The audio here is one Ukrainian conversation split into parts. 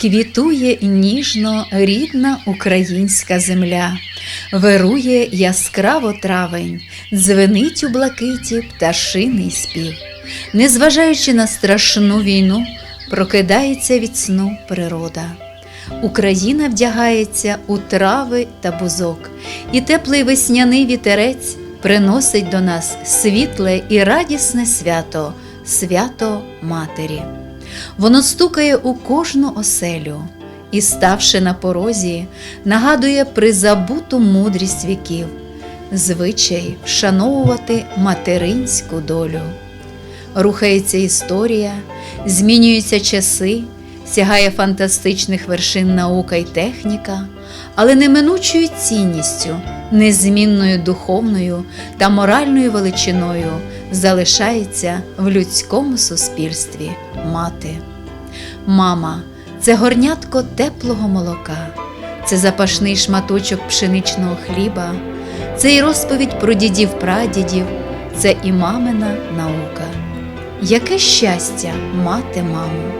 Квітує ніжно рідна українська земля, вирує яскраво травень, дзвенить у блакиті пташиний спів. Незважаючи на страшну війну, прокидається від сну природа. Україна вдягається у трави та бузок, і теплий весняний вітерець приносить до нас світле і радісне свято, свято Матері. Воно стукає у кожну оселю і, ставши на порозі, нагадує призабуту мудрість віків, звичай вшановувати материнську долю. Рухається історія, змінюються часи, сягає фантастичних вершин наука й техніка, але неминучою цінністю, незмінною духовною та моральною величиною залишається в людському суспільстві мати. Мама це горнятко теплого молока, це запашний шматочок пшеничного хліба, це і розповідь про дідів прадідів, це і мамина наука. Яке щастя мати маму!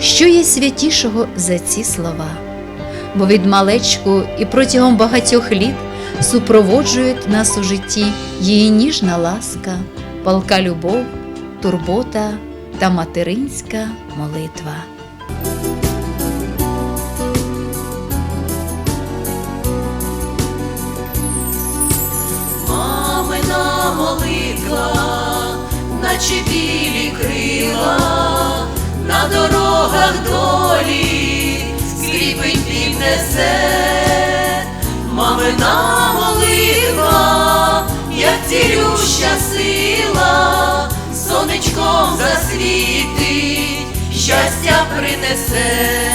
Що є святішого за ці слова? Бо від малечку і протягом багатьох літ супроводжують нас у житті її ніжна ласка, палка любов, турбота та материнська молитва. Мамина молитва, наче білі крила, на дорогах долі скріпить піднесе, мамина молитва, цілюща сила, сонечком засвітить, щастя принесе.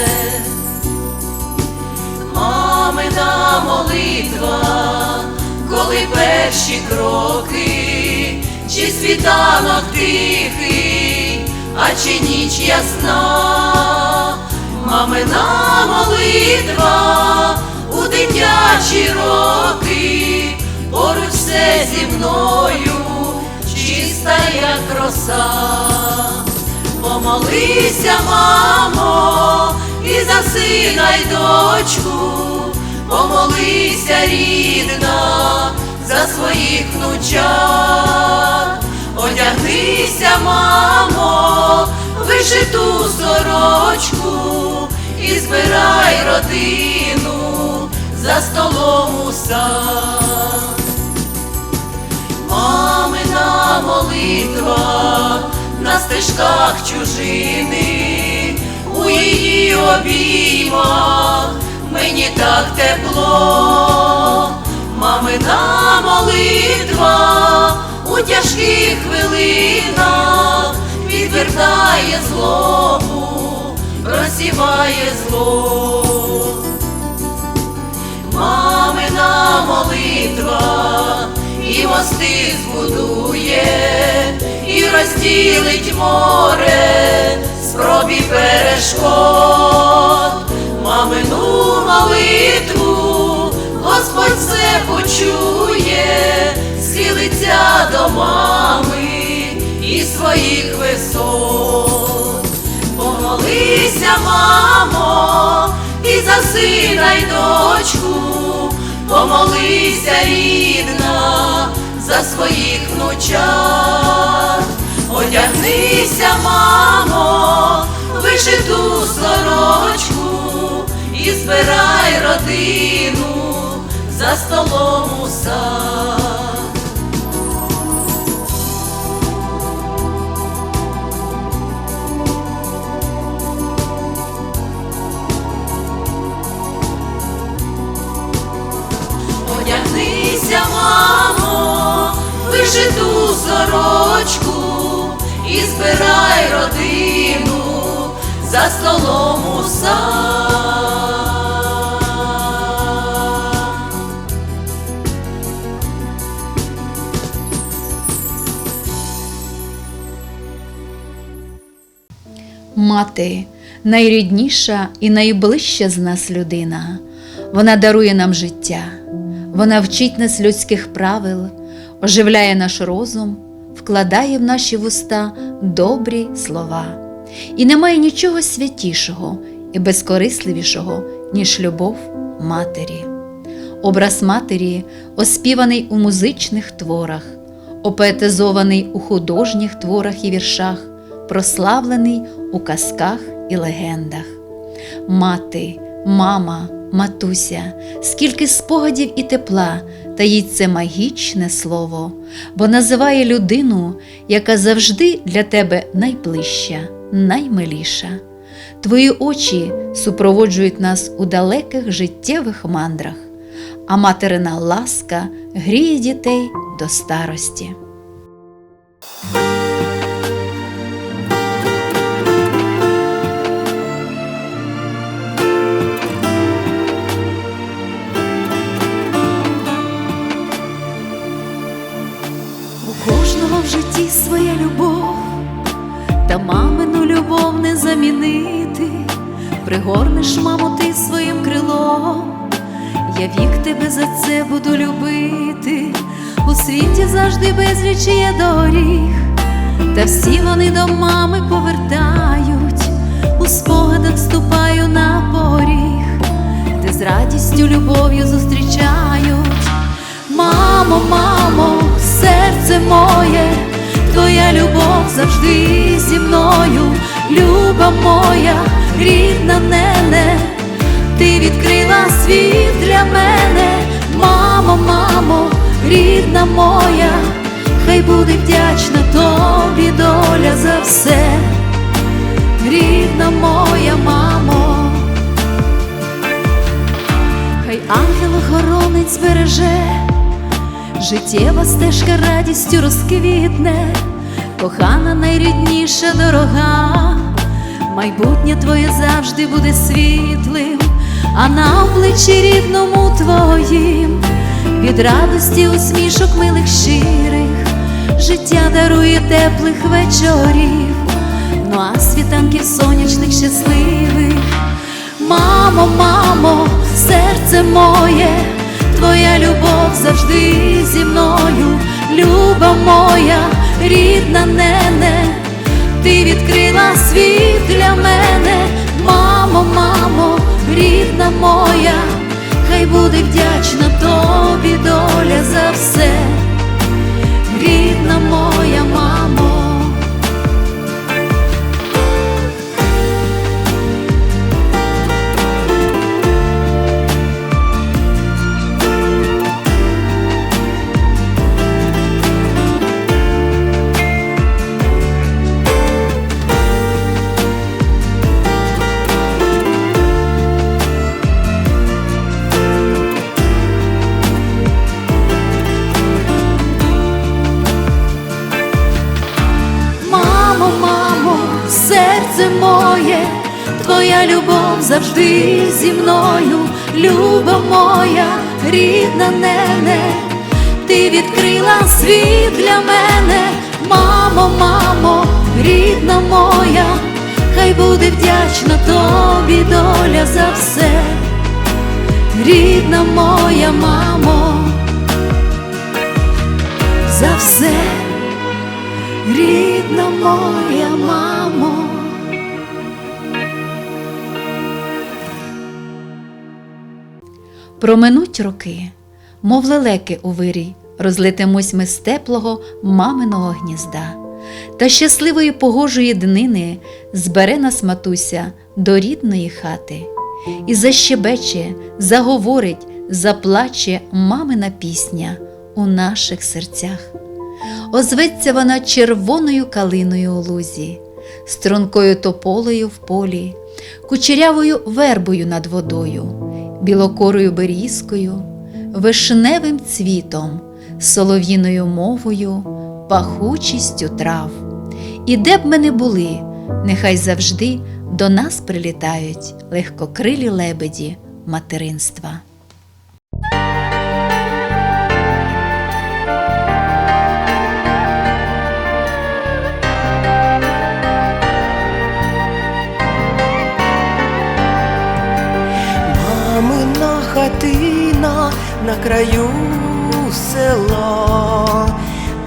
Мамина молитва, коли перші кроки, чи світанок тихий, а чи ніч ясна, мамина молитва у дитячі роки, поруч все зі мною, чиста як роса. Помолися, мамо, і за сина й дочку, помолися, рідна, за своїх внучат, одягнися, мамо, вишиту сорочку і збирай родину за столом у сад. Мамина молитва на стежках чужини, у її обіймах мені так тепло, мамина молитва у тяжких хвилинах відвертає злобу, розсіває зло. Мамина молитва і мости збудує, і розділить море спробі перешкод, мамину молитву, Господь все почує, схилиться до мами і своїх висот. Помолися, мамо, і за сина й дочку, помолися, рідна, за своїх внучат, одягнися, мамо, вишиту сорочку і збирай родину за столом у сад. Вишиту сорочку і збирай родину за столом у сад. Мати найрідніша і найближча з нас людина. Вона дарує нам життя, вона вчить нас людських правил, оживляє наш розум, вкладає в наші вуста добрі слова. І немає нічого святішого і безкорисливішого, ніж любов матері. Образ матері оспіваний у музичних творах, опоетизований у художніх творах і віршах, прославлений у казках і легендах. Мати, мама, матуся, скільки спогадів і тепла таїть це магічне слово, бо називає людину, яка завжди для тебе найближча, наймиліша. Твої очі супроводжують нас у далеких життєвих мандрах, а материна ласка гріє дітей до старості. Пригорнеш, мамо, ти своїм крилом, я вік тебе за це буду любити. У світі завжди безліч є доріг, та всі вони до мами повертають, у спогадах ступаю на поріг, де з радістю, любов'ю зустрічають. Мамо, мамо, серце моє, твоя любов завжди зі мною, люба моя, рідна нене, ти відкрила світ для мене, мамо, мамо, рідна моя, хай буде вдячна тобі доля за все, рідна моя мамо, хай ангел-охоронець береже життєва стежка радістю розквітне, кохана найрідніша дорога, майбутнє твоє завжди буде світлим, а на обличчі рідному твоїм, від радості усмішок милих щирих, життя дарує теплих вечорів, ну а світанків сонячних щасливих. Мамо, мамо, серце моє, твоя любов завжди зі мною, люба моя, рідна нене, ти відкрила світ для мене, мамо, мамо, рідна моя, хай буде вдячна моє, твоя любов завжди зі мною, люба моя, рідна нене, ти відкрила світ для мене, мамо, мамо, рідна моя, хай буде вдячна тобі доля за все, рідна моя мамо, за все. Рідна моя мамо. Проминуть роки, мов лелеки у вирій, розлетимось ми з теплого маминого гнізда. Та щасливої погожої днини збере нас матуся до рідної хати і защебече, заговорить, заплаче мамина пісня у наших серцях. Озветься вона червоною калиною у лузі, стрункою тополею в полі, кучерявою вербою над водою, білокорою берізкою, вишневим цвітом, солов'їною мовою, пахучістю трав. І де б ми не були, нехай завжди до нас прилітають легкокрилі лебеді материнства. Краю села,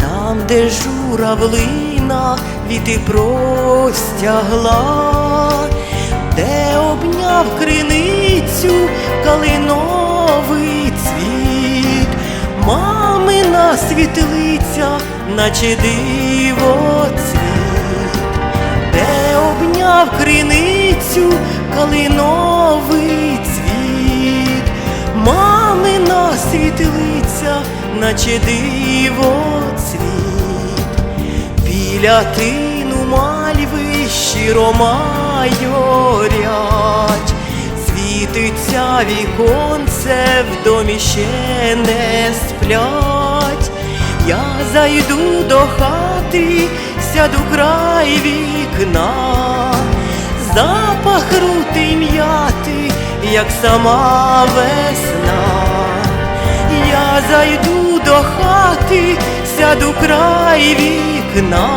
там, де журавлина віти простягла, де обняв криницю калиновий цвіт, мамина світлиця, наче диво цвіт, де обняв криницю калиновий цвіт, мамина світлиця, наче диво цвіт, біля тину мальви щиро майорять, світиться віконце, в домі ще не сплять. Я зайду до хати, сяду край вікна, запах рути м'яти, як сама весна. Я зайду до хати, сяду край вікна,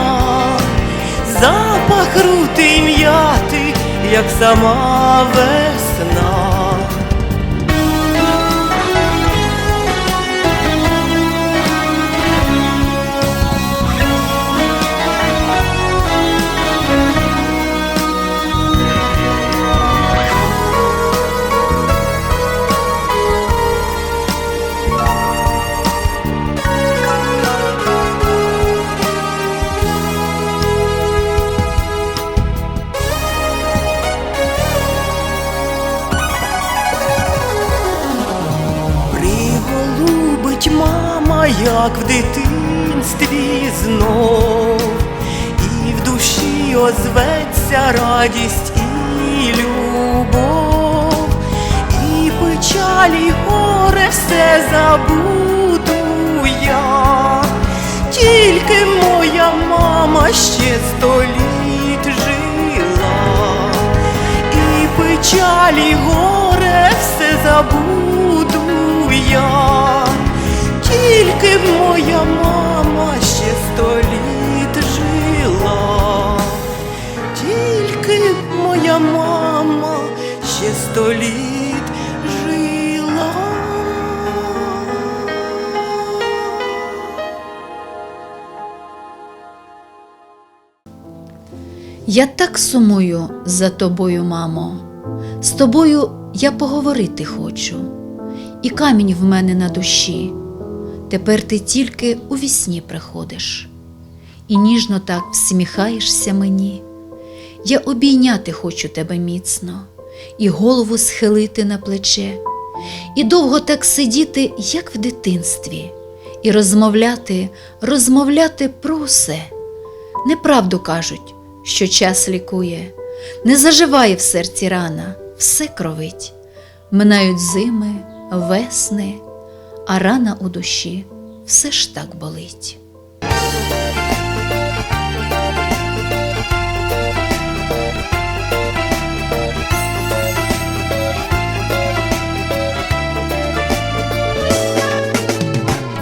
запах рути м'яти, як сама весна. Мама, як в дитинстві знов, і в душі озветься радість і любов, і печалі горе все забуду я, тільки моя мама ще сто літ жила. І печалі горе все забуду я, тільки моя мама ще сто літ жила, тільки моя мама ще сто літ жила. Я так сумую за тобою, мамо. З тобою я поговорити хочу, і камінь в мене на душі. Тепер ти тільки у вісні приходиш, і ніжно так всміхаєшся мені. Я обійняти хочу тебе міцно, і голову схилити на плече, і довго так сидіти, як в дитинстві, і розмовляти, розмовляти про все. Неправду кажуть, що час лікує, не заживає в серці рана, все кровить. Минають зими, весни, а рана у душі все ж так болить.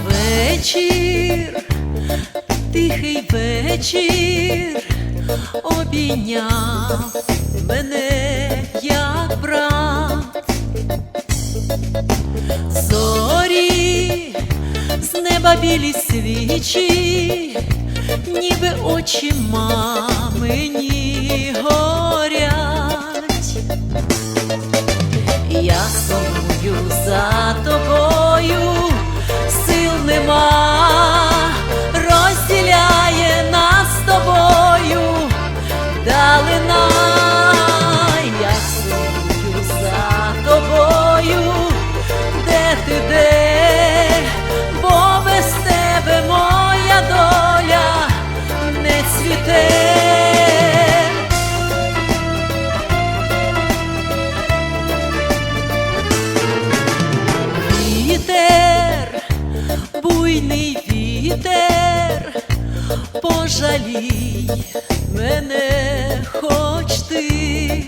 Вечір, тихий вечір, обійняв мене як брат. Неба білі свічі, ніби очі мамині горять. Я сумую за тобою, сил нема, пожалій мене хоч ти.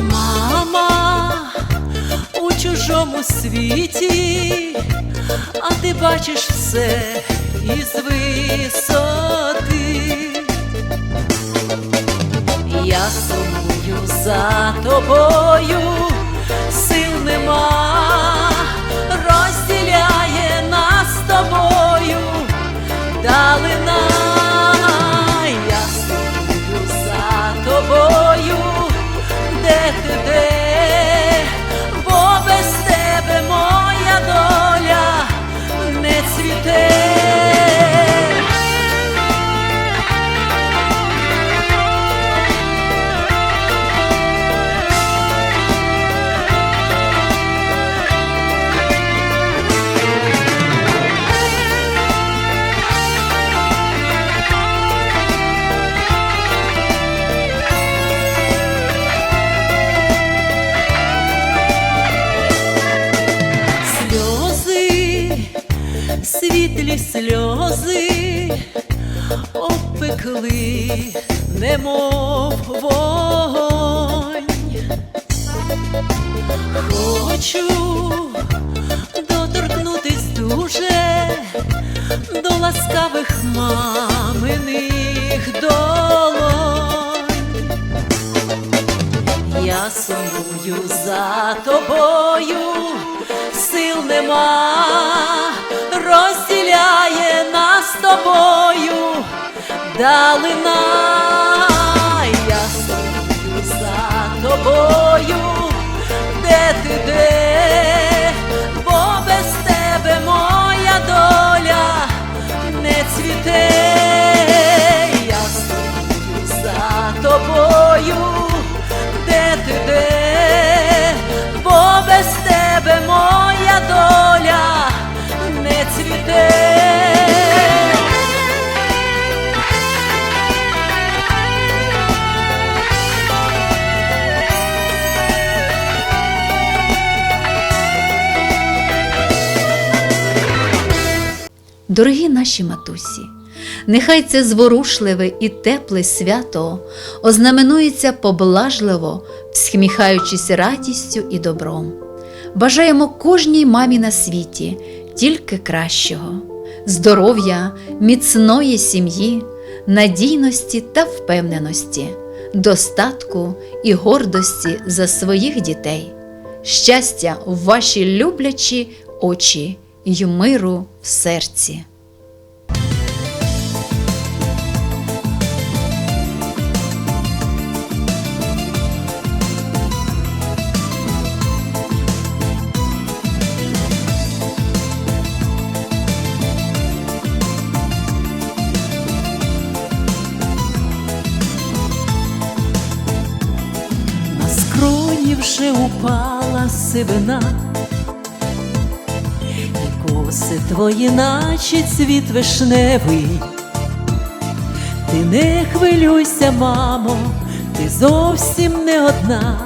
Мама у чужому світі, а ти бачиш все із висоти. Я сумую за тобою, сил нема, світлі сльози обпекли, немов вогонь. Хочу доторкнутись дуже до ласкавих маминих долонь. Я сумую за тобою, сил нема, розділяє нас з тобою, далина. Дорогі наші матусі, нехай це зворушливе і тепле свято ознаменується поблажливо, всміхаючись радістю і добром. Бажаємо кожній мамі на світі тільки кращого, здоров'я, міцної сім'ї, надійності та впевненості, достатку і гордості за своїх дітей, щастя в ваші люблячі очі й миру в серці. Вже упала сивина, і твої, наче цвіт вишневий. Ти не хвилюйся, мамо, ти зовсім не одна,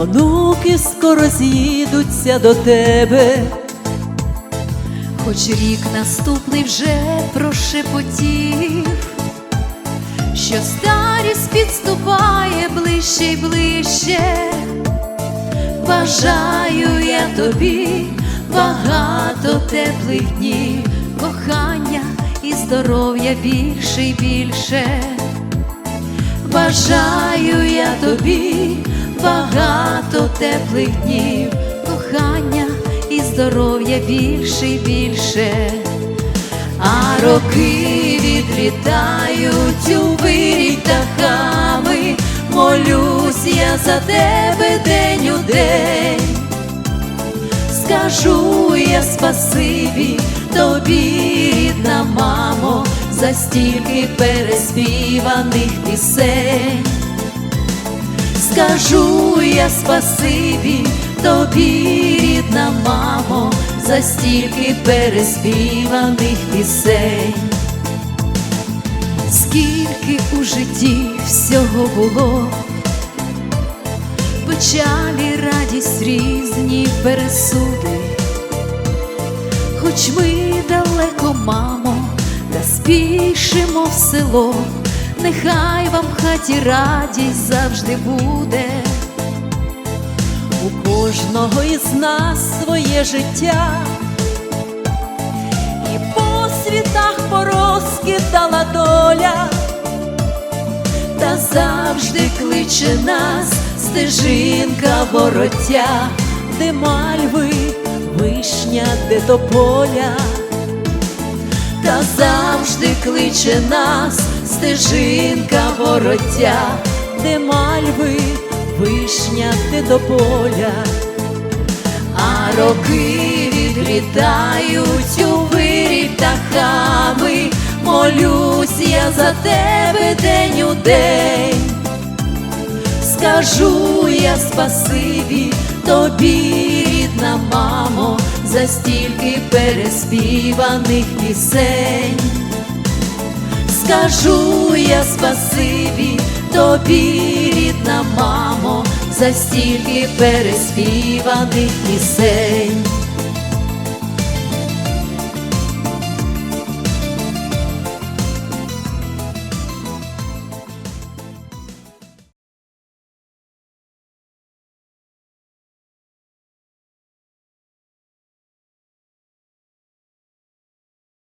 онуки скоро з'їдуться до тебе. Хоч рік наступний вже прошепотів, що старість підступає ближче й ближче. Бажаю я тобі багато теплих днів, кохання і здоров'я більше й більше. Бажаю я тобі багато теплих днів, кохання і здоров'я більше й більше. А роки відлітають у вирій птахами, молюсь я за тебе день у день. Скажу я спасибі тобі, рідна мамо, за стільки переспіваних пісень. Скажу я спасибі тобі, рідна мамо, за стільки переспіваних пісень. Скільки у житті всього було, печалі, радість, різні пересуди, хоч ми далеко, мамо, та спішимо в село, нехай вам в хаті радість завжди буде. У кожного із нас своє життя, і по світах порозкидала доля, та завжди кличе нас стежинка вороття, де мальви, вишня, де тополя, та завжди кличе нас стежинка вороття, де мальви, вишня, де тополя. а роки відлітають у вирій птахами, молюсь я за тебе день у день. Скажу я спасибі тобі, рідна мамо, за стільки переспіваних пісень. Скажу я спасибі тобі, рідна мамо, за стільки переспіваних пісень.